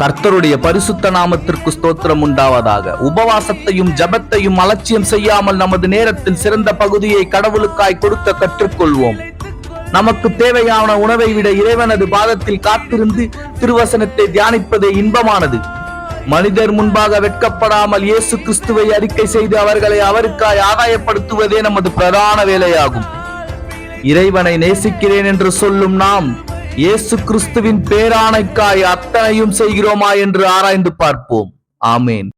கர்த்தருடைய பரிசுத்த நாமத்திற்கு ஸ்தோத்திரம் உண்டாவதாக. உபவாசத்தையும் ஜபத்தையும் அலட்சியம் செய்யாமல் நமது நேரத்தில் சிறந்த பகுதியை கடவுளுக்காய் கொடுக்க கற்றுக்கொள்வோம். நமக்கு தேவையான உணவை விட இறைவனது பாதத்தில் காத்திருந்து திருவசனத்தை தியானிப்பதே இன்பமானது. மனிதர் முன்பாக வெட்கப்படாமல் இயேசு கிறிஸ்துவை அறிக்கை செய்து அவர்களை அவருக்காய் ஆதாயப்படுத்துவதே நமது பிரதான வேலையாகும். இறைவனை நேசிக்கிறேன் என்று சொல்லும் நாம் இயேசு கிறிஸ்துவின் பேராணைக்காய் அத்தனையும் செய்கிறோமா என்று ஆராய்ந்து பார்ப்போம். ஆமேன்.